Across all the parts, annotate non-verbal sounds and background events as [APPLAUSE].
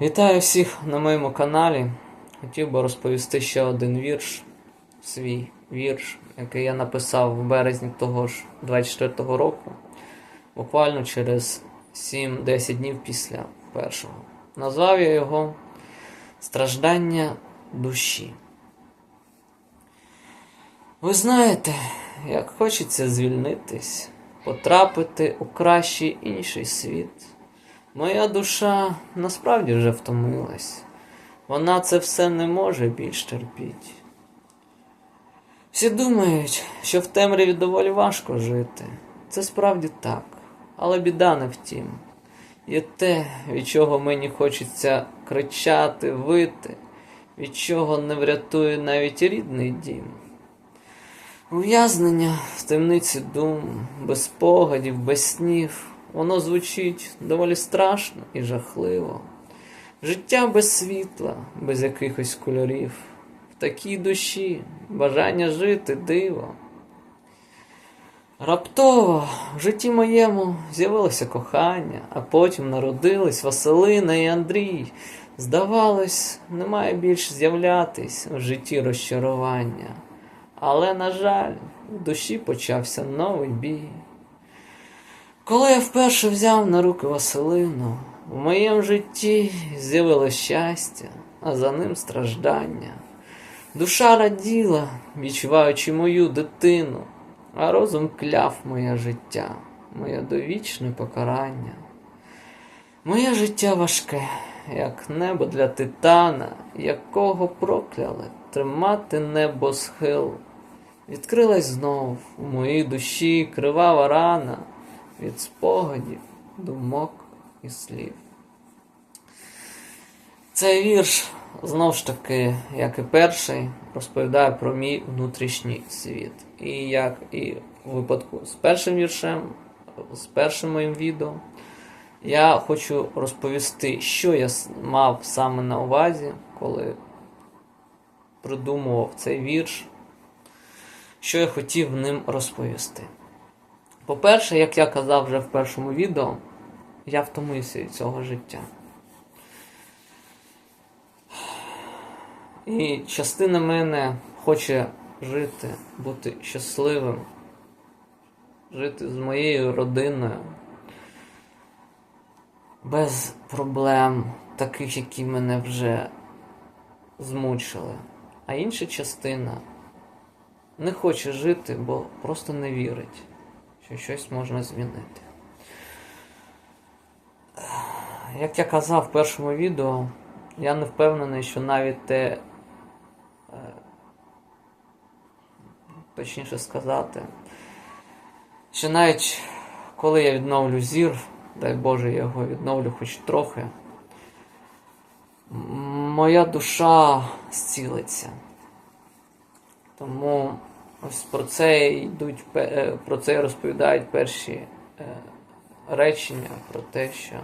Вітаю всіх на моєму каналі. Хотів би розповісти ще один вірш, свій вірш, який я написав в березні того ж 24-го року, буквально через 7-10 днів після першого. Назвав я його Страждання душі. Ви знаєте, як хочеться звільнитись, потрапити у кращий інший світ. Моя душа насправді вже втомилась. Вона це все не може більш терпіть. Всі думають, що в темряві доволі важко жити. Це справді так, але біда не втім. Є те, від чого мені хочеться кричати, вити, від чого не врятує навіть рідний дім. Ув'язнення в темниці дум, без спогадів, без снів, воно звучить доволі страшно і жахливо. Життя без світла, без якихось кольорів, в такій душі бажання жити диво. Раптово в житті моєму з'явилося кохання, а потім народились Василина і Андрій. Здавалось, немає більш з'являтись в житті розчарування. Але, на жаль, в душі почався новий бій. Коли я вперше взяв на руки Василину, в моєму житті з'явилось щастя, а за ним страждання. Душа раділа, відчуваючи мою дитину, а розум кляв моє життя, моє довічне покарання. Моє життя важке, як небо для титана, якого прокляли тримати небо схил. Відкрилась знов у моїй душі кривава рана від спогадів, думок і слів. Цей вірш знов ж таки, як і перший, розповідає про мій внутрішній світ. І як і у випадку з першим віршем, з першим моїм відео, я хочу розповісти, що я мав саме на увазі, коли придумував цей вірш, що я хотів ним розповісти. По-перше, як я казав вже в першому відео, я втомився від цього життя. І частина мене хоче жити, бути щасливим, жити з моєю родиною, без проблем, таких, які мене вже змучили. А інша частина не хоче жити, бо просто не вірить, що щось можна змінити. Як я казав в першому відео, я не впевнений, що навіть те, е, точніше сказати, що навіть коли я відновлю зір, дай Боже, я його відновлю хоч трохи, моя душа зцілиться. Тому ось про це йдуть, е, про це розповідають перші е, речення, про те, що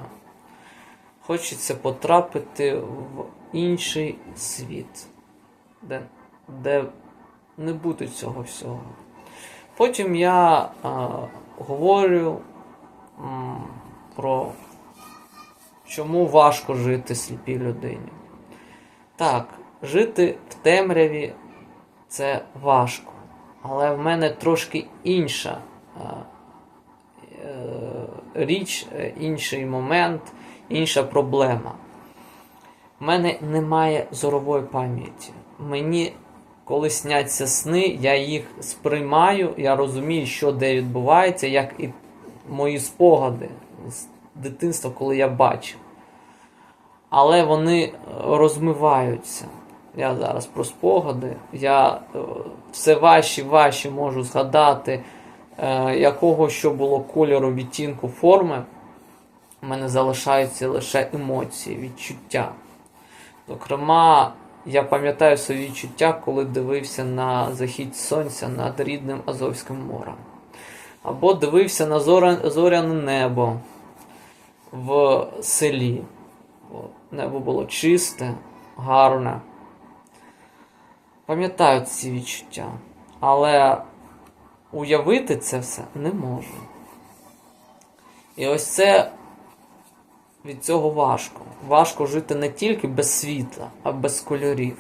хочеться потрапити в інший світ, де, де не буде цього всього. Потім я а, говорю м, про чому важко жити сліпій людині. Так, жити в темряві це важко, але в мене трошки інша е, річ, е, інший момент, інша проблема. У мене немає зорової пам'яті. Мені, коли сняться сни, я їх сприймаю, я розумію, що де відбувається, як і мої спогади з дитинства, коли я бачив. Але вони е, розмиваються. Я зараз про спогади. Я е, все важче і важче можу згадати, е, якого що було кольору, відтінку, форми. У мене залишаються лише емоції, відчуття. Зокрема, я пам'ятаю свої відчуття, коли дивився на захід сонця над рідним Азовським морем. Або дивився на зоряне небо в селі. Небо було чисте, гарне. Пам'ятаю ці відчуття. Але уявити це все не можу. І ось це від цього важко. Важко жити не тільки без світла, а без кольорів.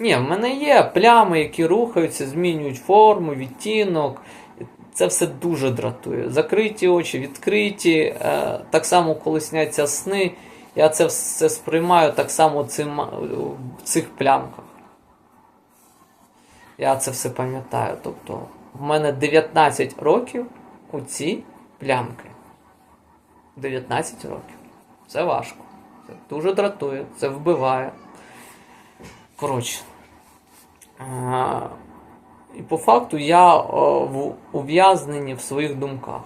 Ні, в мене є плями, які рухаються, змінюють форму, відтінок. Це все дуже дратує. Закриті очі, відкриті. Е, так само, коли сняться сни, я це все сприймаю так само цим, в цих плямках. Я це все пам'ятаю. Тобто, в мене 19 років у ці плямки. 19 років. Це важко. Це дуже дратує, це вбиває. Коротше. І по факту я о, в ув'язнені в своїх думках.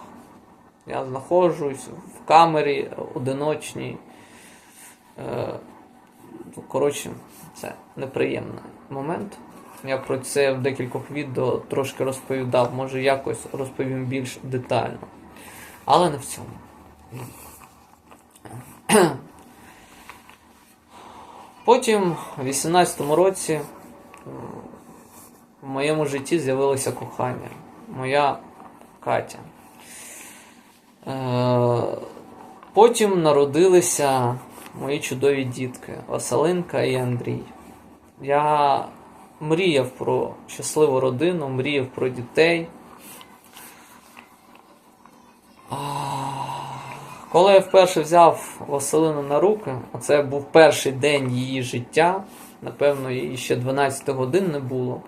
Я знаходжусь в камері одиночній. Е, ну, коротше, це неприємний момент. Я про це в декількох відео трошки розповідав, може якось розповім більш детально. Але не в цьому. Потім, в 18-му році, в моєму житті з'явилося кохання. Моя Катя. Е, Потім народилися мої чудові дітки Василинка і Андрій. Я мріяв про щасливу родину, мріяв про дітей. Коли я вперше взяв Василину на руки, а це був перший день її життя, напевно, їй ще 12 годин не було.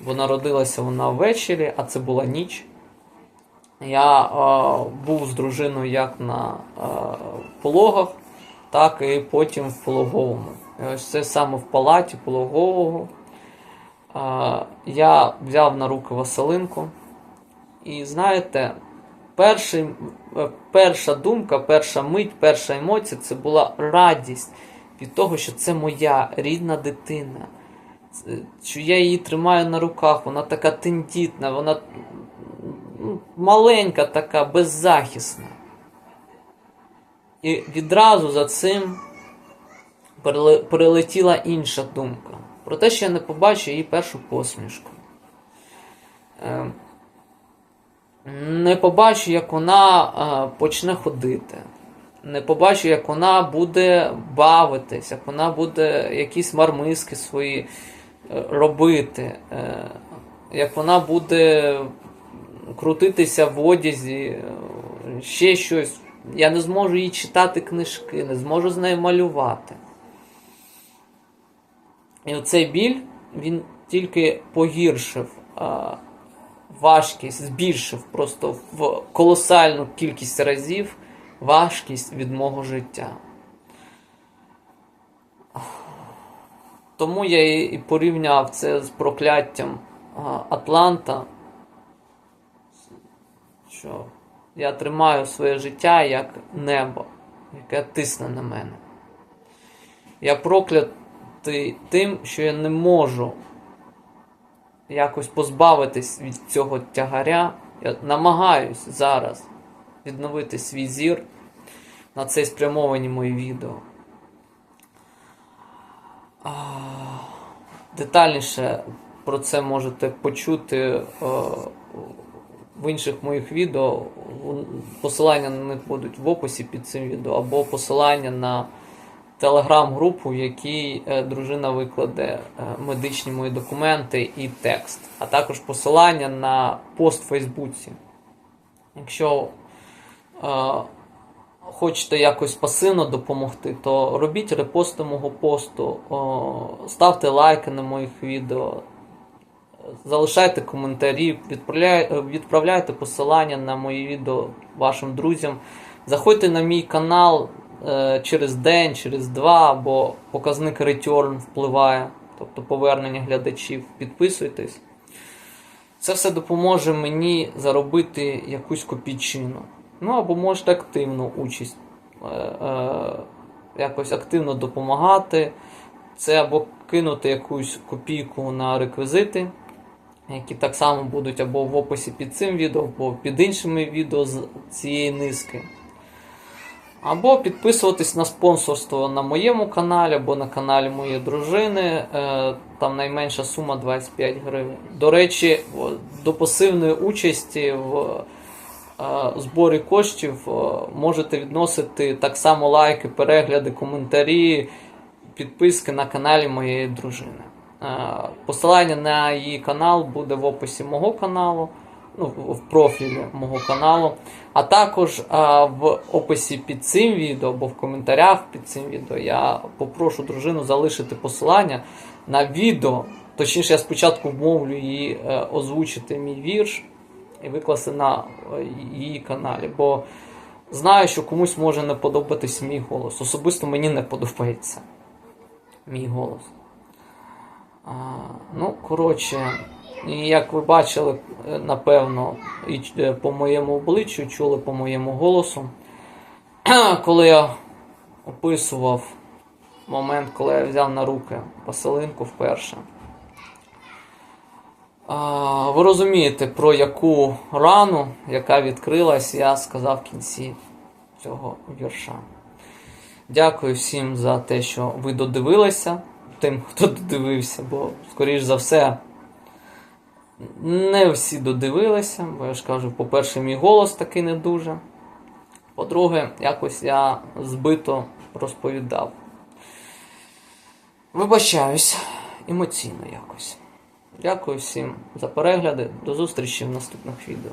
Бо народилася вона ввечері, а це була ніч. Я е, був з дружиною як на е, пологах, так і потім в пологовому. І ось це саме в палаті пологового. Е, я взяв на руки Василинку. І знаєте, перший, е, перша думка, перша мить, перша емоція це була радість від того, що це моя рідна дитина. Що я її тримаю на руках, вона така тендітна, вона ну, маленька така, беззахисна. І відразу за цим перелетіла інша думка. Про те, що я не побачу її першу посмішку. Е, Не побачу, як вона е, почне ходити. Не побачу, як вона буде бавитись, як вона буде якісь мармиски свої е, робити, як вона буде крутитися в одязі, ще щось. Я не зможу їй читати книжки, не зможу з нею малювати. І оцей біль він тільки погіршив а, важкість, збільшив просто в колосальну кількість разів важкість від мого життя. Тому я і порівняв це з прокляттям Атланта, що я тримаю своє життя як небо, яке тисне на мене. Я проклятий тим, що я не можу якось позбавитись від цього тягаря. Я намагаюсь зараз відновити свій зір. На це спрямовані мої відео. Детальніше про це можете почути е, в інших моїх відео. Посилання на них будуть в описі під цим відео, або посилання на телеграм-групу, в якій е, дружина викладе е, медичні мої документи і текст, а також посилання на пост в Фейсбуці. Якщо е, хочете якось пасивно допомогти, то робіть репости мого посту, о, ставте лайки на моїх відео, залишайте коментарі, відправляйте, відправляйте посилання на мої відео вашим друзям. Заходьте на мій канал е, через день, через два, бо показник return впливає, тобто повернення глядачів. Підписуйтесь. Це все допоможе мені заробити якусь копійчину. Ну або можете активну участь, е, е, якось активно допомагати. Це або кинути якусь копійку на реквізити, які так само будуть або в описі під цим відео, або під іншими відео з цієї низки. Або підписуватись на спонсорство на моєму каналі, або на каналі моєї дружини. Е, Там найменша сума 25 гривень. До речі, до пасивної участі в е, зборі коштів можете відносити так само лайки, перегляди, коментарі, підписки на каналі моєї дружини. Е, Посилання на її канал буде в описі мого каналу, ну, в профілі мого каналу, а також е, в описі під цим відео або в коментарях під цим відео я попрошу дружину залишити посилання на відео. Точніше, я спочатку вмовлю її е, озвучити мій вірш і викласти на е, її каналі. Бо знаю, що комусь може не подобатись мій голос. Особисто мені не подобається мій голос. А, ну, коротше, і як ви бачили, напевно, і е, по моєму обличчю, чули по моєму голосу, [CLEARS THROAT] коли я описував момент, коли я взяв на руки Василинку вперше. Ви розумієте, про яку рану, яка відкрилась, я сказав в кінці цього вірша. Дякую всім за те, що ви додивилися, тим, хто додивився, бо, скоріш за все, не всі додивилися, бо я ж кажу, по-перше, мій голос такий не дуже. По-друге, якось я збито розповідав. Вибачаюсь емоційно якось. Дякую всім за перегляди. До зустрічі в наступних відео.